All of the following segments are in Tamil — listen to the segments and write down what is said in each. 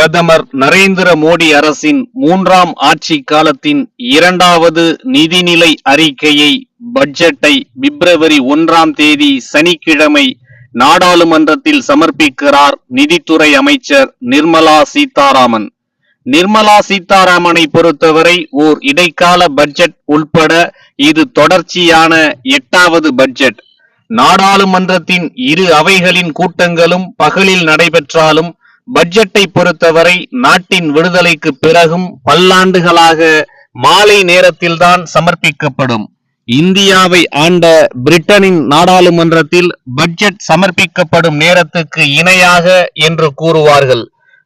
பிரதமர் நரேந்திர மோடி அரசின் மூன்றாம் ஆட்சி காலத்தின் இரண்டாவது நிதிநிலை அறிக்கையை பட்ஜெட்டை பிப்ரவரி ஒன்றாம் தேதி சனிக்கிழமை நாடாளுமன்றத்தில் சமர்ப்பிக்கிறார் நிதித்துறை அமைச்சர் நிர்மலா சீதாராமன். நிர்மலா சீதாராமனை பொறுத்தவரை ஓர் இடைக்கால பட்ஜெட் உள்பட இது தொடர்ச்சியான எட்டாவது பட்ஜெட். நாடாளுமன்றத்தின் இரு அவைகளின் கூட்டங்களும் பகலில் நடைபெற்றாலும் பட்ஜெட்டை பொறுத்தவரை நாட்டின் விடுதலைக்கு பிறகும் பல்லாண்டுகளாக மாலை நேரத்தில்தான் சமர்ப்பிக்கப்படும். இந்தியாவை ஆண்ட பிரிட்டனின் நாடாளுமன்றத்தில் பட்ஜெட் சமர்ப்பிக்கப்படும் நேரத்துக்கு இணையாக என்று கூறுவார்கள்.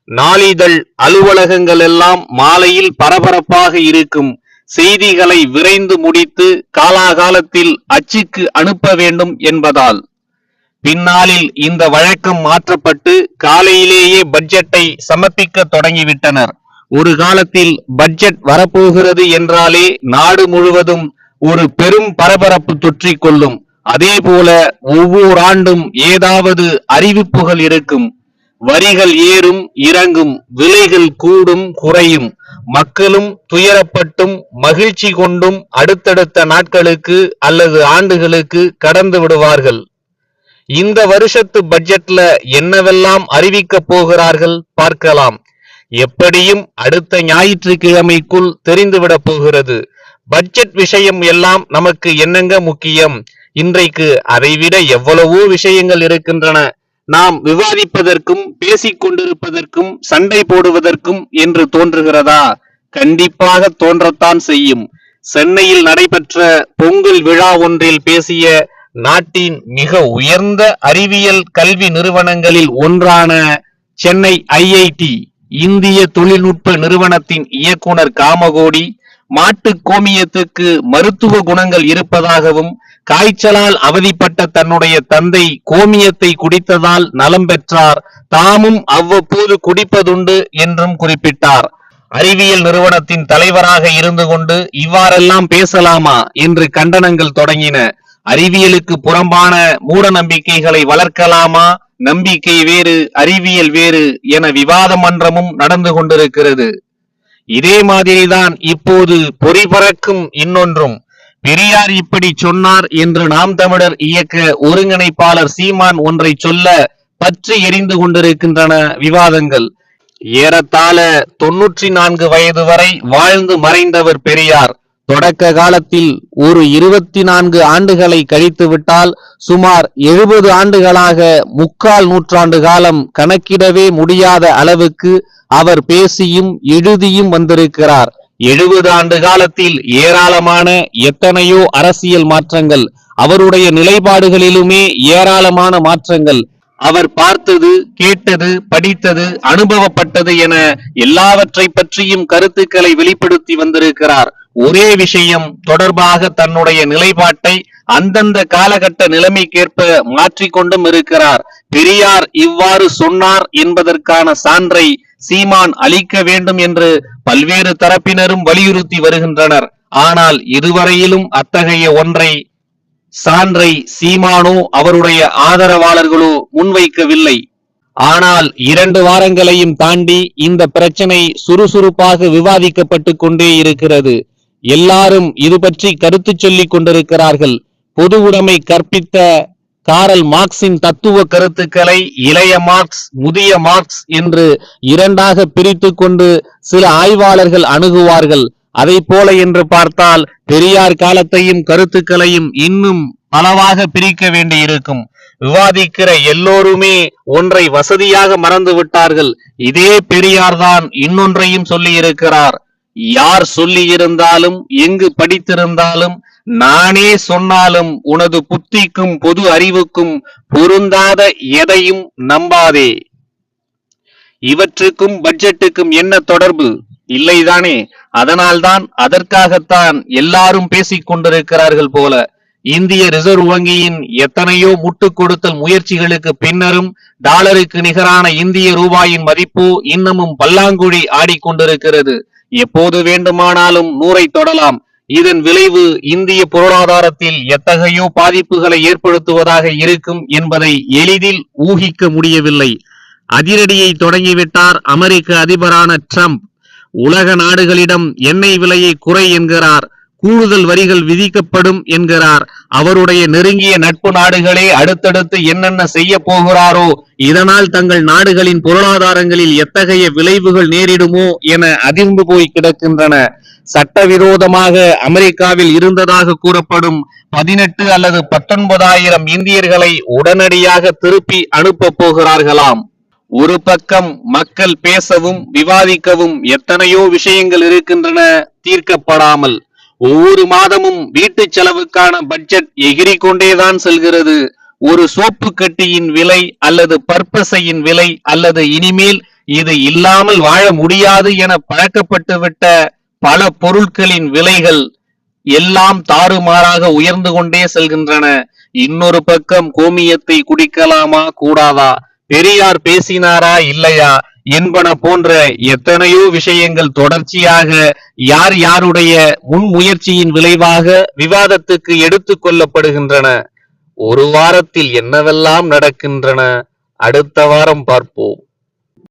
நாளிதழ் அலுவலகங்கள் எல்லாம் மாலையில் பரபரப்பாக இருக்கும். செய்திகளை விரைந்து முடித்து காலாகாலத்தில் அச்சுக்கு அனுப்ப வேண்டும் என்பதால். பின்னாளில் இந்த வழக்கம் மாற்றப்பட்டு காலையிலேயே பட்ஜெட்டை சமர்ப்பிக்க தொடங்கிவிட்டனர். ஒரு காலத்தில் பட்ஜெட் வரப்போகிறது என்றாலே நாடு முழுவதும் ஒரு பெரும் பரபரப்பு தொற்றிக் கொள்ளும் அதே போல ஒவ்வொரு ஆண்டும் ஏதாவது அறிவிப்புகள் இருக்கும் வரிகள் ஏறும் இறங்கும் விலைகள் கூடும் குறையும். மக்களும் துயரப்பட்டும் மகிழ்ச்சி கொண்டும் அடுத்தடுத்த நாட்களுக்கு அல்லது ஆண்டுகளுக்கு கடந்து விடுவார்கள். இந்த வருஷத்து பட்ஜெட்ல என்னவெல்லாம் அறிவிக்க போகிறார்கள் பார்க்கலாம். எப்படியும் அடுத்த ஞாயிற்றுக்கிழமைக்குள் தெரிந்துவிடப் போகிறது. பட்ஜெட் விஷயம் எல்லாம் நமக்கு என்னங்க முக்கியம்? இன்றைக்கு அதைவிட எவ்வளவோ விஷயங்கள் இருக்கின்றன. நாம் விவாதிப்பதற்கும் பேசிக் கொண்டிருப்பதற்கும் சண்டை போடுவதற்கும் என்று தோன்றுகிறதா? கண்டிப்பாக தோன்றத்தான் செய்யும். சென்னையில் நடைபெற்ற பொங்கல் விழா ஒன்றில் பேசிய நாட்டின் மிக உயர்ந்த அறிவியல் கல்வி நிறுவனங்களில் ஒன்றான சென்னை ஐஐடி இந்திய தொழில்நுட்ப நிறுவனத்தின் இயக்குனர் காமகோடி மாட்டு கோமியத்துக்கு மருத்துவ குணங்கள் இருப்பதாகவும் காய்ச்சலால் அவதிப்பட்ட தன்னுடைய தந்தை கோமியத்தை குடித்ததால் நலம் பெற்றார் தாமும் அவ்வப்போது குடிப்பதுண்டு என்றும் குறிப்பிட்டார். அறிவியல் நிறுவனத்தின் தலைவராக இருந்து கொண்டு இவ்வாறெல்லாம் பேசலாமா என்று கண்டனங்கள் தொடங்கின. அறிவியலுக்கு புறம்பான மூட நம்பிக்கைகளை வளர்க்கலாமா? நம்பிக்கை வேறு அறிவியல் வேறு என விவாத மன்றமும் நடந்து கொண்டிருக்கிறது. இதே மாதிரிதான் இப்போது பொறிபறக்கும் இன்னொன்றும். பெரியார் இப்படி சொன்னார் என்று நாம் தமிழர் இயக்க ஒருங்கிணைப்பாளர் சீமான் ஒன்றை சொல்ல பற்றி எரிந்து கொண்டிருக்கின்றன விவாதங்கள். ஏறத்தாழ தொன்னூற்றி நான்கு வயது வரை வாழ்ந்து மறைந்தவர் பெரியார். தொடக்க காலத்தில் ஒரு இருபத்தி நான்கு ஆண்டுகளை கழித்துவிட்டால் சுமார் எழுபது ஆண்டுகளாக முக்கால் நூற்றாண்டு காலம் கணக்கிடவே முடியாத அளவுக்கு அவர் பேசியும் எழுதியும் வந்திருக்கிறார். எழுபது ஆண்டு காலத்தில் ஏராளமான எத்தனையோ அரசியல் மாற்றங்கள் அவருடைய நிலைப்பாடுகளிலுமே ஏராளமான மாற்றங்கள். அவர் பார்த்தது கேட்டது படித்தது அனுபவப்பட்டது என எல்லாவற்றை பற்றியும் கருத்துக்களை வெளிப்படுத்தி வந்திருக்கிறார். ஒரே விஷயம் தொடர்பாக தன்னுடைய நிலைப்பாட்டை அந்தந்த காலகட்ட நிலைமைக்கேற்ப மாற்றிக்கொண்டும் இருக்கிறார். பெரியார் இவ்வாறு சொன்னார் என்பதற்கான சான்றை சீமான் அளிக்க வேண்டும் என்று பல்வேறு தரப்பினரும் வலியுறுத்தி வருகின்றனர். ஆனால் இதுவரையிலும் அத்தகைய ஒன்றை சான்றை சீமானோ அவருடைய ஆதரவாளர்களோ முன்வைக்கவில்லை. ஆனால் இரண்டு வாரங்களையும் தாண்டி இந்த பிரச்சனை சுறுசுறுப்பாக விவாதிக்கப்பட்டு கொண்டே இருக்கிறது. எல்லாரும் இது பற்றி கருத்து சொல்லிக் கொண்டிருக்கிறார்கள். பொது உடைமை கற்பித்த காரல் மார்க்சின் தத்துவ கருத்துக்களை இளைய மார்க்ஸ் முதிய மார்க்ஸ் என்று இரண்டாக பிரித்து கொண்டு சில ஆய்வாளர்கள் அணுகுவார்கள். அதை போல என்று பார்த்தால் பெரியார் காலத்தையும் கருத்துக்களையும் இன்னும் பலவாக பிரிக்க வேண்டியிருக்கும். விவாதிக்கிற எல்லோருமே ஒன்றை வசதியாக மறந்து விட்டார்கள் இதே பெரியார் தான் இன்னொன்றையும் சொல்லியிருக்கிறார். யார் சொல்லி இருந்தாலும் எங்கு படித்திருந்தாலும் நானே சொன்னாலும் உனது புத்திக்கும் பொது அறிவுக்கும் பொருந்தாத எதையும் நம்பாதே. இவற்றுக்கும் பட்ஜெட்டுக்கும் என்ன தொடர்பு? இல்லைதானே? அதனால்தான் அதற்காகத்தான் எல்லாரும் பேசிக் கொண்டிருக்கிறார்கள் போல இந்திய ரிசர்வ் வங்கியின் எத்தனையோ முட்டுக் கொடுத்தல் முயற்சிகளுக்கு பின்னரும் டாலருக்கு நிகரான இந்திய ரூபாயின் மதிப்பு இன்னமும் பல்லாங்குழி ஆடிக்கொண்டிருக்கிறது. எப்போது வேண்டுமானாலும் நூறை தொடலாம். இதன் விளைவு இந்திய பொருளாதாரத்தில் எத்தகையோ பாதிப்புகளை ஏற்படுத்துவதாக இருக்கும் என்பதை எளிதில் ஊகிக்க முடியவில்லை. அதிரடியை தொடங்கிவிட்டார் அமெரிக்க அதிபரான ட்ரம்ப். உலக நாடுகளிடம் எண்ணெய் விலையை குறை என்கிறார். கூடுதல் வரிகள் விதிக்கப்படும் என்கிறார். அவருடைய நெருங்கிய நட்பு நாடுகளே அடுத்தடுத்து என்னென்ன செய்ய போகிறாரோ இதனால் தங்கள் நாடுகளின் பொருளாதாரங்களில் எத்தகைய விளைவுகள் நேரிடுமோ என அதிர்ந்து போய் கிடக்கின்றன. சட்டவிரோதமாக அமெரிக்காவில் இருந்ததாக கூறப்படும் பதினெட்டு அல்லது பத்தொன்பதாயிரம் இந்தியர்களை உடனடியாக திருப்பி அனுப்ப போகிறார்களாம். ஒரு பக்கம் மக்கள் பேசவும் விவாதிக்கவும் எத்தனையோ விஷயங்கள் இருக்கின்றன தீர்க்கப்படாமல். ஒவ்வொரு மாதமும் வீட்டு செலவுக்கான பட்ஜெட் எகிரிக் கொண்டேதான் செல்கிறது. ஒரு சோப்பு கட்டியின் விலை அல்லது பற்பசையின் விலை அல்லது இனிமேல் இது இல்லாமல் வாழ முடியாது என பழக்கப்பட்டுவிட்ட பல பொருட்களின் விலைகள் எல்லாம் தாறுமாறாக உயர்ந்து கொண்டே செல்கின்றன. இன்னொரு பக்கம் கோமியத்தை குடிக்கலாமா? கூடாதா? பெரியார் பேசினாரா? இல்லையா? என்பன போன்ற எத்தனையோ விஷயங்கள் தொடர்ச்சியாக யார் யாருடைய முன்முயற்சியின் விளைவாக விவாதத்துக்கு எடுத்துக் கொள்ளப்படுகின்றன. ஒரு வாரத்தில் என்னவெல்லாம் நடக்கின்றன? அடுத்த வாரம் பார்ப்போம்.